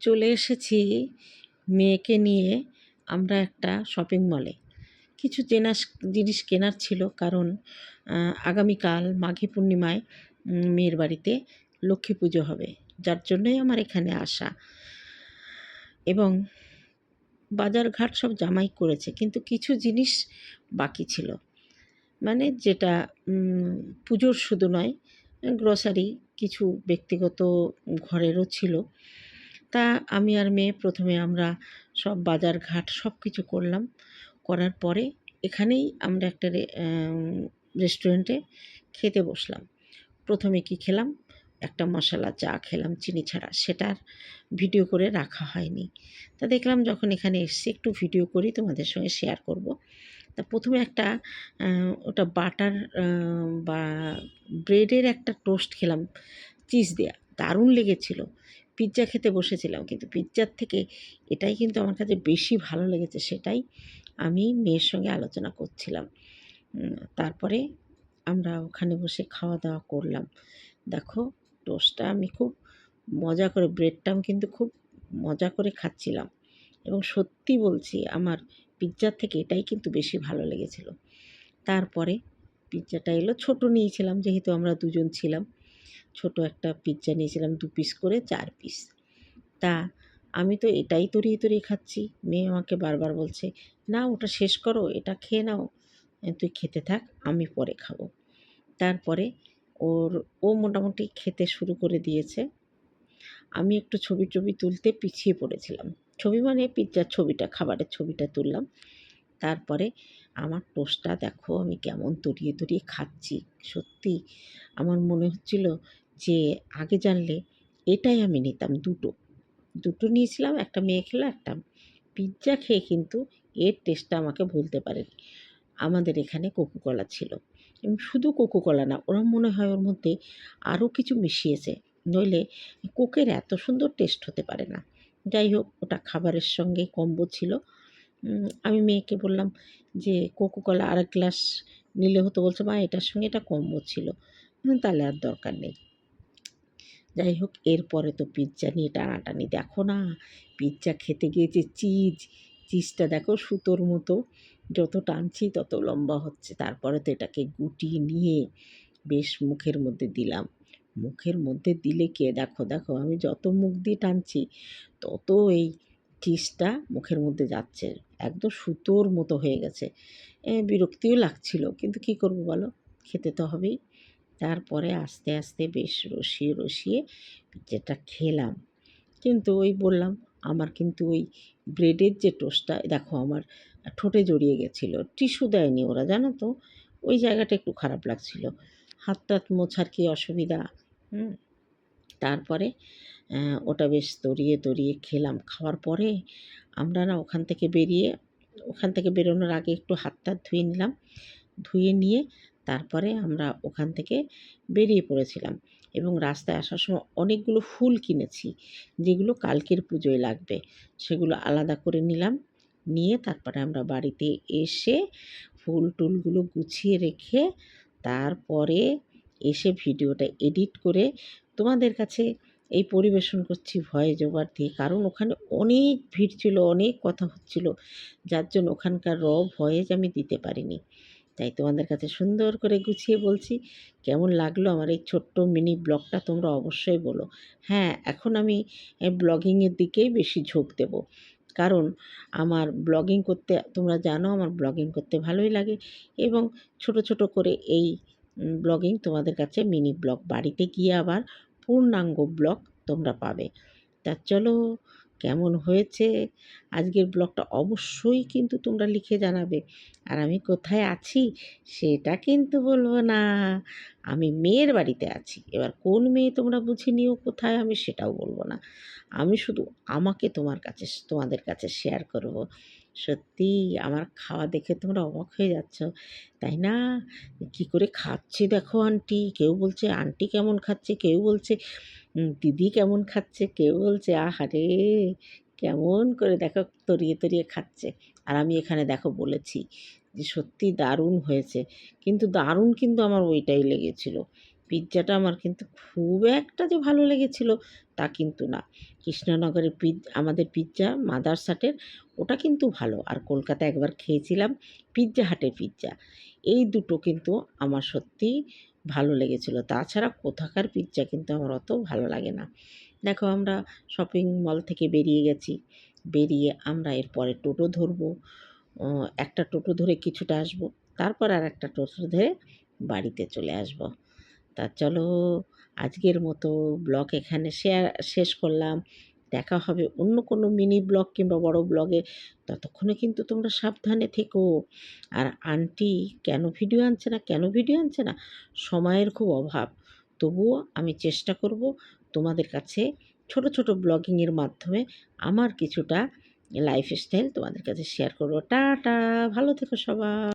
চলে এসেছি মেয়েকে নিয়ে আমরা একটা শপিং মলে কিছু চেনা জিনিস কেনার ছিল কারণ আগামীকাল মাঘী পূর্ণিমায় মেয়ের বাড়িতে লক্ষ্মী পুজো হবে, যার জন্যই আমার এখানে আসা। এবং বাজার ঘাট সব জামাই করেছে, কিন্তু কিছু জিনিস বাকি ছিল। মানে যেটা পুজোর শুধু নয় গ্রসারি কিছু ব্যক্তিগত ঘরেরও ছিল। তা আমি আর মেয়ে প্রথমে আমরা সব বাজার ঘাট সব কিছু করলাম। করার পরে এখানেই আমরা একটা রেস্টুরেন্টে খেতে বসলাম। প্রথমে কি খেলাম? একটা মশলা চা খেলাম, চিনি ছাড়া। সেটার ভিডিও করে রাখা হয়নি। তা দেখলাম যখন এখানে এসছি, একটু ভিডিও করি, তোমাদের সঙ্গে শেয়ার করব। তা প্রথমে একটা ওটা বাটার বা ব্রেডের একটা টোস্ট খেলাম চিজ দেয়া। দারুণ লেগেছিল। পিৎজা খেতে বসেছিলাম, কিন্তু পিৎজার থেকে এটাই কিন্তু আমার কাছে বেশি ভালো লেগেছে, সেটাই আমি মেয়ের সঙ্গে আলোচনা করছিলাম। তারপরে আমরা ওখানে বসে খাওয়া দাওয়া করলাম। দেখো, টোস্টটা আমি খুব মজা করে ব্রেডটা আমি কিন্তু খুব মজা করে খাচ্ছিলাম। এবং সত্যি বলছি, আমার পিৎজার থেকে এটাই কিন্তু বেশি ভালো লেগেছিল। তারপরে পিৎজাটা এলো, ছোট নিয়েছিলাম, যেহেতু আমরা দুজন ছিলাম। ছোট একটা পিৎজা নিয়েছিলাম দু পিস করে, চার পিস তা আমি তো এটাই তরিয়ে তরিয়ে খাচ্ছি। মেয়ে আমাকে বারবার বলছে, না, ওটা শেষ করো, এটা খেয়ে নাও। তুই খেতে থাক, আমি পরে খাব। তারপরে ওর, ও মোটামুটি খেতে শুরু করে দিয়েছে। আমি একটু ছবি টবি তুলতে পিছিয়ে পড়েছিলাম। ছবি মানে পিৎজার ছবিটা, খাবারের ছবিটা তুললাম। তারপরে আমার টোস্টটা দেখো আমি কেমন তরিয়ে তরিয়ে খাচ্ছি, সত্যি। আমার মনে হচ্ছিল যে আগে জানলে এটাই আমি নিতাম দুটো। দুটো নিয়েছিলাম, একটা মেয়ে খেলো, একটা পিৎজা খেয়ে কিন্তু এর টেস্টটা আমাকে ভুলতে পারেনি। আমাদের এখানে কোকোকলা ছিল। শুধু কোকোকলা না, ওরা মনে হয় ওর মধ্যে আরও কিছু মিশিয়েছে। নইলে কোকের এত সুন্দর টেস্ট হতে পারে না। যাই হোক, ওটা খাবারের সঙ্গে কম্বো ছিল। আমি মেয়েকে বললাম যে কোকোকলা আর এক গ্লাস নিলে হতো। বলছে, মা, এটার সঙ্গে এটা কম্বো ছিল। তাহলে আর দরকার নেই। যাই হোক, এরপরে তো পিৎজা নিয়ে টানাটানি। দেখো না পিৎজা খেতে গিয়েছে চিজ চিজটা দেখো সুতোর মতো, যত টানছি তত লম্বা হচ্ছে। তারপরে তো এটাকে গুটিয়ে নিয়ে বেশ মুখের মধ্যে দিলাম। মুখের মধ্যে দিলে কে? দেখো দেখো, আমি যত মুখ দিয়ে টানছি, তত এই চিজটা মুখের মধ্যে যাচ্ছে, একদম সুতোর মতো হয়ে গেছে। বিরক্তিও লাগছিল, কিন্তু কি করব বলো? খেতে তো হবেই। তারপরে আস্তে আস্তে বেশ রসিয়ে রসিয়ে যেটা খেলাম, কিন্তু ওই বললাম, আমার কিন্তু ওই ব্রেডের যে টোস্টটা, দেখো আমার ঠোঁটে জড়িয়ে গেছিল, টিস্যু দেয়নি ওরা, জানো তো? ওই জায়গাটা একটু খারাপ লাগছিল। হাত টাত মোছার কি অসুবিধা? হুম। তারপরে ওটা বেশ তরিয়ে তরিয়ে খেলাম। খাওয়ার পরে আমরা না ওখান থেকে বেরিয়ে, ওখান থেকে বেরোনোর আগে একটু হাত টাত ধুয়ে নিলাম। ধুয়ে নিয়ে তারপরে আমরা ওখান থেকে বেরিয়ে পড়েছিলাম এবং রাস্তায় আসার সময় অনেকগুলো ফুল কিনেছি, যেগুলো কালকের পুজোয় লাগবে। সেগুলো আলাদা করে নিলাম, নিয়ে তারপরে আমরা বাড়িতে এসে ফুল টুলগুলো গুছিয়ে রেখে তারপরে এসে ভিডিওটা এডিট করে তোমাদের কাছে এই পরিবেশন করছি ভয়েস ওভার দিয়ে। কারণ ওখানে অনেক ভিড় ছিল, অনেক কথা হচ্ছিল। যার জন্য ওখানকার র ভয়েস আমি দিতে পারিনি। তাই তোমাদের কাছে সুন্দর করে গুছিয়ে বলছি, কেমন লাগল আমার এই ছোট্ট মিনি ব্লগটা তোমরা অবশ্যই বলো। হ্যাঁ এখন আমি ব্লগিংয়ের দিকেই বেশি ঝোঁক দেব। কারণ আমার ব্লগিং করতে, তোমরা জানো আমার ব্লগিং করতে ভালোই লাগে এবং ছোট ছোট করে এই ব্লগিং তোমাদের কাছে মিনি ব্লগ বাড়িতে গিয়ে আবার পূর্ণাঙ্গ ব্লগ তোমরা পাবে। তা চলো, কেমন হয়েছে? আজকের ব্লগটা অবশ্যই কিন্তু তোমরা লিখে জানাবে। আর আমি কোথায় আছি সেটা কিন্তু বলব না। আমি মেয়ের বাড়িতে আছি। এবার কোন মেয়ে তোমরা বুঝে নিও কোথায় আমি সেটাও বলব না। আমি শুধু আমাকে তোমার কাছে, তোমাদের কাছে শেয়ার করব। সত্যি আমার খাওয়া দেখে তোমরা অবাক হয়ে যাচ্ছ। তাই না? কি করে খাচ্ছে দেখো আন্টি। কেউ বলছে, আন্টি কেমন খাচ্ছে? কেউ বলছে দিদি কেমন খাচ্ছে? কেউ বলছে, আহারে, কেমন করে দেখো তরিয়ে তরিয়ে খাচ্ছে। আর আমি এখানে দেখো বলেছি যে সত্যি দারুণ হয়েছে। কিন্তু দারুণ কিন্তু আমার ওইটাই লেগেছিল। পিৎজাটা আমার কিন্তু খুব একটা যে ভালো লেগেছিল তা কিন্তু না। কৃষ্ণনগরের পিৎ আমাদের পিৎজা মাদার্স হাটের ওটা কিন্তু ভালো। আর কলকাতায় একবার খেয়েছিলাম পিৎজা হাটের পিৎজা এই দুটো কিন্তু আমার সত্যিই ভালো লেগেছিল। তাছাড়া কোথাকার পিৎজা কিন্তু আমার অত ভালো লাগে না। দেখো আমরা শপিং মল থেকে বেরিয়ে গেছি। বেরিয়ে আমরা এরপরে টোটো ধরবো। একটা টোটো ধরে কিছুটা আসব। তারপর আর একটা টোটো ধরে বাড়িতে চলে আসব। তা চলো, আজকের মতো ব্লগ এখানে শেয়ার, শেষ করলাম। দেখা হবে অন্য কোনো মিনি ব্লগ কিংবা বড় ব্লগে। ততক্ষণে কিন্তু তোমরা সাবধানে থেকো। আর আন্টি কেন ভিডিও আনছে না, কেন ভিডিও আনছে না? সময়ের খুব অভাব। তবুও আমি চেষ্টা করব তোমাদের কাছে ছোট ছোট ব্লগিংয়ের মাধ্যমে আমার কিছুটা লাইফস্টাইল তোমাদের কাছে শেয়ার করব। টাটা, ভালো থেকো সবাই।